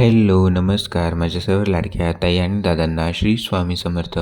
Hello नमस्कार. माझ्या सर्व लाडक्या ताई आणि दादांना श्री स्वामी समर्थ.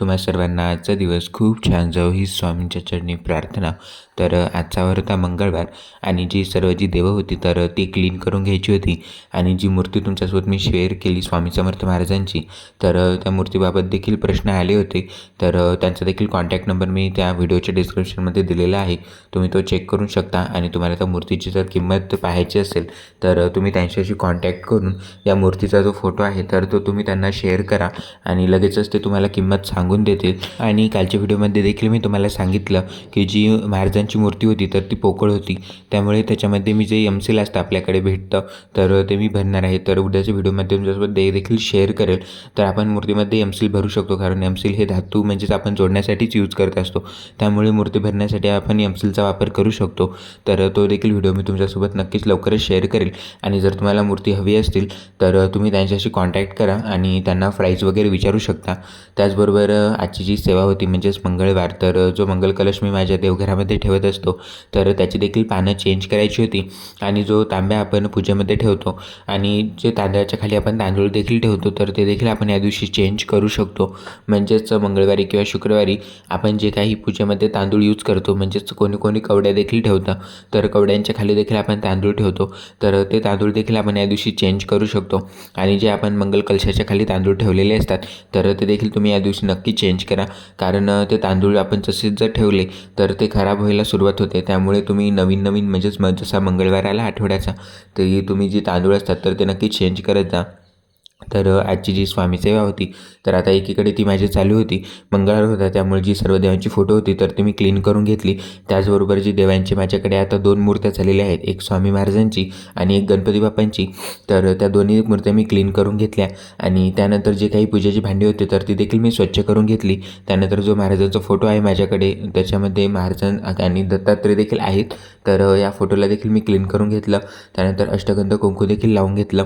तुम्हा सर्वांना आजचा दिवस खूप छान जाऊ ही स्वामींच्या चरणी प्रार्थना. तर आजचा वर होता मंगळवार आणि जी सर्व जी देवं होती तर ती क्लीन करून घ्यायची होती. आणि जी मूर्ती तुमच्यासोबत मी शेअर केली स्वामी समर्थ महाराजांची तर त्या मूर्तीबाबत देखील प्रश्न आले होते. तर त्यांचा देखील कॉन्टॅक्ट नंबर मी त्या व्हिडिओच्या डिस्क्रिप्शनमध्ये दिलेला आहे. तुम्ही तो चेक करू शकता आणि तुम्हाला त्या मूर्तीची जर किंमत पाहायची असेल तर तुम्ही त्यांच्याशी कॉन्टॅक्ट करून या मूर्तीचा जो फोटो आहे तर तो तुम्ही त्यांना शेअर करा आणि लगेचच ते तुम्हाला किंमत सांगून देतील. आणि कालच्या व्हिडिओमध्ये देखील मी तुम्हाला सांगितलं की जी महाराजांची मूर्ती होती तर ती पोकळ होती. त्यामुळे त्याच्यामध्ये मी जे एम सील असतं आपल्याकडे भेटतं तर ते मी भरणार आहे. तर उद्याच्या व्हिडिओमध्ये तुमच्यासोबत दे देखील शेअर करेल. तर आपण मूर्तीमध्ये एम सील भरू शकतो कारण एम सील हे धातू म्हणजेच आपण जोडण्यासाठीच यूज करत असतो. त्यामुळे मूर्ती भरण्यासाठी आपण एम सीलचा वापर करू शकतो. तर तो देखील व्हिडिओ मी तुमच्यासोबत नक्कीच लवकरच शेअर करेल. आणि जर तुम्हाला मूर्ती हवी असतील तर तुम्ही त्यांच्याशी कॉन्टॅक्ट करा आणि त्यांना प्राईज वगैरे विचारू शकता. त्याचबरोबर आजची जी सेवा होती म्हणजेच मंगळवार तर जो मंगल कलश मी माझ्या देवघरामध्ये ठेवत असतो तर त्याची देखील पानं चेंज करायची होती. आणि जो तांब्या आपण पूजेमध्ये ठेवतो आणि जे तांदळाच्या खाली आपण तांदूळ देखील ठेवतो तर ते देखील आपण या दिवशी चेंज करू शकतो. म्हणजेच मंगळवारी किंवा शुक्रवारी आपण जे काही पूजेमध्ये तांदूळ यूज करतो म्हणजेच कोणी कोणी कवड्या देखील ठेवतं. तर कवड्यांच्या खाली देखील आपण तांदूळ ठेवतो. तर ते तांदूळ देखील आपण या दिवशी चेंज करू शकतो. आणि जे आपण मंगल कलशाच्या खाली तांदूळ ठेवलेले असतात तर ते देखील तुम्ही या दिवशी नक्की चेंज करा. कारण ते तांदूळ आपण तसेच जर ठेवले तर ते खराब व्हायला सुरुवात होते. त्यामुळे तुम्ही नवीन नवीन म्हणजेच जसा मंगळवार आला आठवड्याचा तरी तुम्ही जे तांदूळ असतात तर ते नक्की चेंज करत जा. तर आजची जी स्वामी सेवा होती तर आता एकीकडे ती माझी चालू होती मंगळवार होता त्यामुळे जी सर्व देवांची फोटो होती तर ती मी क्लीन करून घेतली. त्याचबरोबर जी देवांची माझ्याकडे आता दोन मूर्त्या झालेल्या आहेत एक स्वामी महाराजांची आणि एक गणपती बाप्पांची तर त्या दोन्ही मूर्त्या मी क्लीन करून घेतल्या. आणि त्यानंतर जे काही पूजेची भांडी होती तर ती देखील मी स्वच्छ करून घेतली. त्यानंतर जो महाराजांचा फोटो आहे माझ्याकडे त्याच्यामध्ये महाराजां आणि दत्तात्रय देखील आहेत. तर या फोटोला देखील मी क्लीन करून घेतलं. त्यानंतर अष्टगंध कुंकू देखील लावून घेतलं.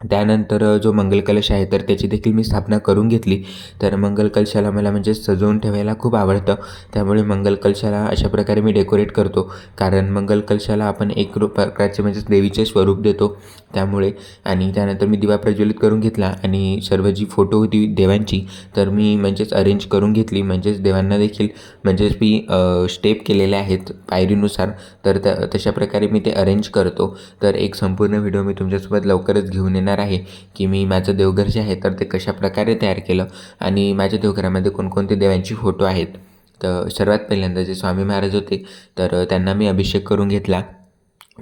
त्यानंतर जो मंगल कलश आहे तर त्याची देखील मी स्थापना करून घेतली. तर मंगल कलशाला मला म्हणजे सजवून ठेवायला खूप आवडतं. त्यामुळे मंगल कलशाला अशा प्रकारे मी डेकोरेट करतो. कारण मंगल कलशाला आपण एक रूप प्रकारचे म्हणजेच देवीचे स्वरूप देतो. त्यामुळे आणि त्यानंतर मी दिवा प्रज्वलित करून घेतला आणि सर्व जी फोटो होती देवांची तर मी म्हणजेच अरेंज करून घेतली. म्हणजेच देवांना देखील म्हणजेच मी स्टेप केलेले आहेत पायरीनुसार. तर तशा प्रकारे मी ते अरेंज करतो. तर एक संपूर्ण व्हिडिओ मी तुमच्यासोबत लवकरच घेऊन येणार आहे की मी माझं देवघर जे आहे तर ते कशा प्रकारे तयार केलं आणि माझ्या देवघरामध्ये कोणकोणते देवांची फोटो आहेत. तर सर्वात पहिल्यांदा जे स्वामी महाराज होते तर त्यांना मी अभिषेक करून घेतला.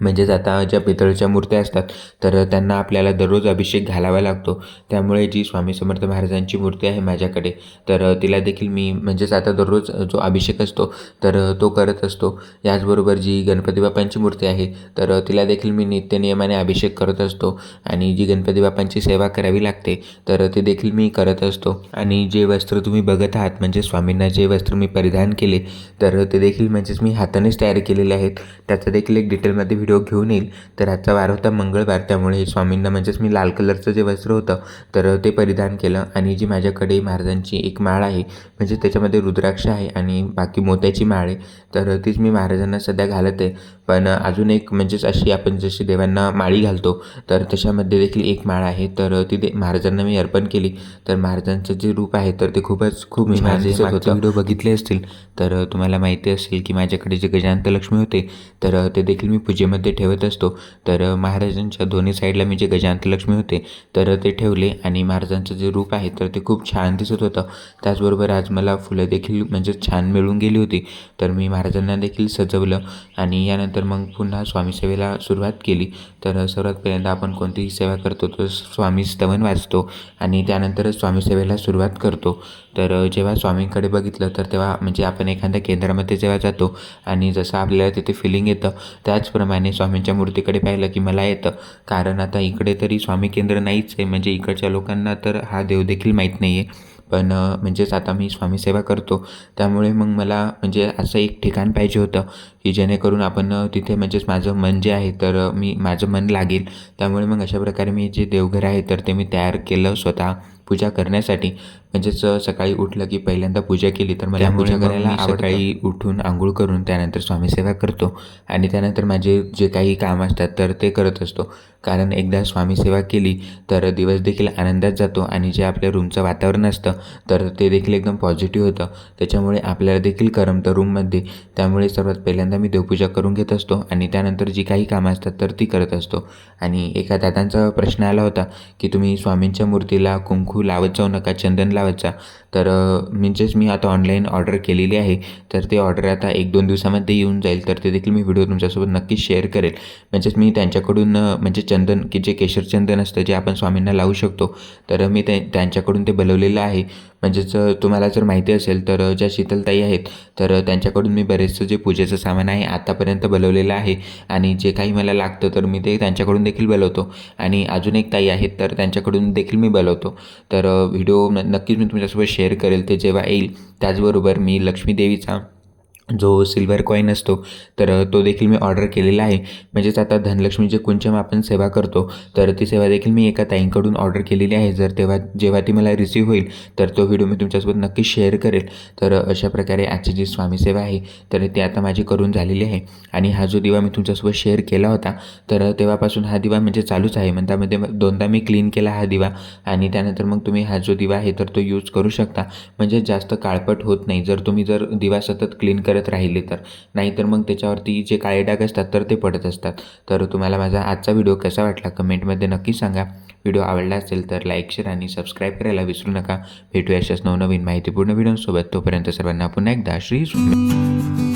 म्हणजेच आता ज्या पितळच्या मूर्त्या असतात तर त्यांना आपल्याला दररोज अभिषेक घालावा लागतो. त्यामुळे जी स्वामी समर्थ महाराजांची मूर्ती आहे माझ्याकडे तर तिला देखील मी म्हणजेच आता दररोज जो अभिषेक असतो तर तो करत असतो. याचबरोबर जी गणपती बाप्पांची मूर्ती आहे तर तिला देखील मी नित्यनियमाने अभिषेक करत असतो आणि जी गणपती बाप्पांची सेवा करावी लागते तर ते देखील मी करत असतो. आणि जे वस्त्र तुम्ही बघत आहात म्हणजे स्वामींना जे वस्त्र मी परिधान केले तर ते देखील म्हणजेच मी हातानेच तयार केलेले आहेत. त्याचा देखील एक डिटेलमध्ये व्हिडिओ घेऊन येईल. तर आजचा वार होता मंगळवार. त्यामुळे स्वामींना म्हणजेच मी लाल कलरचं जे वस्त्र होतं तर ते परिधान केलं. आणि जी माझ्याकडे महाराजांची एक माळ आहे म्हणजे त्याच्यामध्ये रुद्राक्ष आहे आणि बाकी मोत्याची माळ आहे तर तीच मी महाराजांना सध्या घालत. आहे पण अजून एक म्हणजेच अशी आपण जशी देवांना माळी घालतो तर तशामध्ये देखील एक माळ आहे. तर ती दे महाराजांना मी अर्पण केली. तर महाराजांचं जे रूप आहे तर ते खूपच खूप माझे व्हिडिओ बघितले असतील तर तुम्हाला माहिती असेल की माझ्याकडे जे गजांत लक्ष्मी होते तर ते देखील मी पूजेमध्ये ठेवत असतो. तर महाराजांच्या दोन्ही साईडला मी जे गजांत लक्ष्मी होते तर ते ठेवले आणि महाराजांचं जे रूप आहे तर ते खूप छान दिसत होतं. त्याचबरोबर आज मला फुलं देखील म्हणजे छान मिळून गेली होती. तर मी महाराजांना देखील सजवलं आणि यानंतर मग पुन्हा स्वामी सेवेला सुरुवात केली. तर सर्वात पहिल्यांदा आपण कोणतीही सेवा करतो तर स्वामी स्तवन वाचतो आणि त्यानंतरच स्वामी सेवेला सुरुवात करतो. तर जेव्हा स्वामींकडे बघितलं तर तेव्हा म्हणजे आपण एखाद्या केंद्रामध्ये जेव्हा जातो आणि जसं आपल्याला तिथे फिलिंग येतं त्याचप्रमाणे स्वामींच्या मूर्तीकडे पाहिलं की मला येतं. कारण आता इकडे तरी स्वामी केंद्र नाहीच आहे म्हणजे इकडच्या लोकांना तर हा देव देखील माहीत नाही आहे पण म्हणजेच आता मी स्वामी सेवा करतो. त्यामुळे मग मला म्हणजे असं एक ठिकाण पाहिजे होतं की जेणेकरून आपण तिथे म्हणजेच माझं मन जे आहे तर मी माझं मन लागेल. त्यामुळे मग अशा प्रकारे मी जे देवघर आहे तर ते मी तयार केलं स्वतः पूजा करण्यासाठी. म्हणजेच सकाळी उठलं की पहिल्यांदा पूजा केली तर मला पूजा करायला सकाळी उठून आंघोळ करून त्यानंतर स्वामी सेवा करतो. आणि त्यानंतर माझे जे काही काम असतात तर ते करत असतो. कारण एकदा स्वामी सेवा केली तर दिवस देखील आनंदात जातो आणि जे आपल्या रूमचं वातावरण असतं तर ते देखील एकदम पॉझिटिव्ह होतं. त्याच्यामुळे आपल्याला देखील करमतं रूममध्ये त्यामुळे सर्वात पहिल्यांदा मी देवपूजा करून घेत असतो आणि त्यानंतर जी काही कामं असतात तर ती करत असतो. आणि एका दादांचा प्रश्न आला होता की तुम्ही स्वामींच्या मूर्तीला कुंकू लावत जाऊ नका चंदन लावत जा. तर म्हणजेच मी आता ऑनलाईन ऑर्डर केलेली आहे तर ते ऑर्डर आता एक दोन दिवसामध्ये येऊन जाईल. तर ते देखील मी व्हिडिओ तुमच्यासोबत नक्कीच शेअर करेल. म्हणजेच मी त्यांच्याकडून म्हणजे चंदन की जे केशर चंदन असतं जे आपण स्वामींना लावू शकतो तर मी ते त्यांच्याकडून ते बनवलेलं आहे. म्हणजेच तुम्हाला जर माहिती असेल तर ज्या शीतलताई आहेत तर त्यांच्याकडून मी बरेचसं जे पूजेचं सामान आहे आतापर्यंत बनवलेलं आहे. आणि जे काही मला लागतं तर मी ते त्यांच्याकडून देखील बनवतो. आणि अजून एक ताई आहेत तर त्यांच्याकडून देखील मी बनवतो. तर व्हिडिओ नक्कीच मी तुमच्यासोबत शेअर करेल. ते जेव्हा येईल त्याचबरोबर मी लक्ष्मी देवीचा जो सिल्वर कॉईन असतो तर तो देखील मी ऑर्डर केलेला आहे. म्हणजेच आता धनलक्ष्मीचे कुंचम आपण सेवा करतो तर ती सेवा देखील मी एका ताईंकडून ऑर्डर केलेली आहे. जर तेव्हा जेव्हा ती मला रिसीव होईल तर तो व्हिडिओ मी तुमच्यासोबत नक्की शेअर करेल. तर अशा प्रकारे आजची जी स्वामी सेवा आहे तर ती आता माझी करून झालेली आहे. आणि हा जो दिवा मी तुमच्यासोबत शेअर केला होता तर तेव्हापासून हा दिवा म्हणजे चालूच आहे. म्हणतामध्ये त्यामध्ये दोनदा मी क्लीन केला हा दिवा आणि त्यानंतर मग तुम्ही हा जो दिवा आहे तर तो यूज करू शकता. म्हणजे जास्त काळपट होत नाही. जर तुम्ही जर दिवा सतत क्लीन करत राहिले तर. नाहीतर मग त्याच्यावरती जे काळे डाग असतात तर ते पडत असतात. तर तुम्हाला माझा आजचा व्हिडिओ कसा वाटला कमेंटमध्ये नक्की सांगा. व्हिडिओ आवडला असेल तर लाईक शेअर आणि सबस्क्राईब करायला विसरू नका. भेटूया अशाच नवनवीन माहितीपूर्ण व्हिडिओसोबत. तोपर्यंत सर्वांना पुन्हा एकदा श्री स्वामी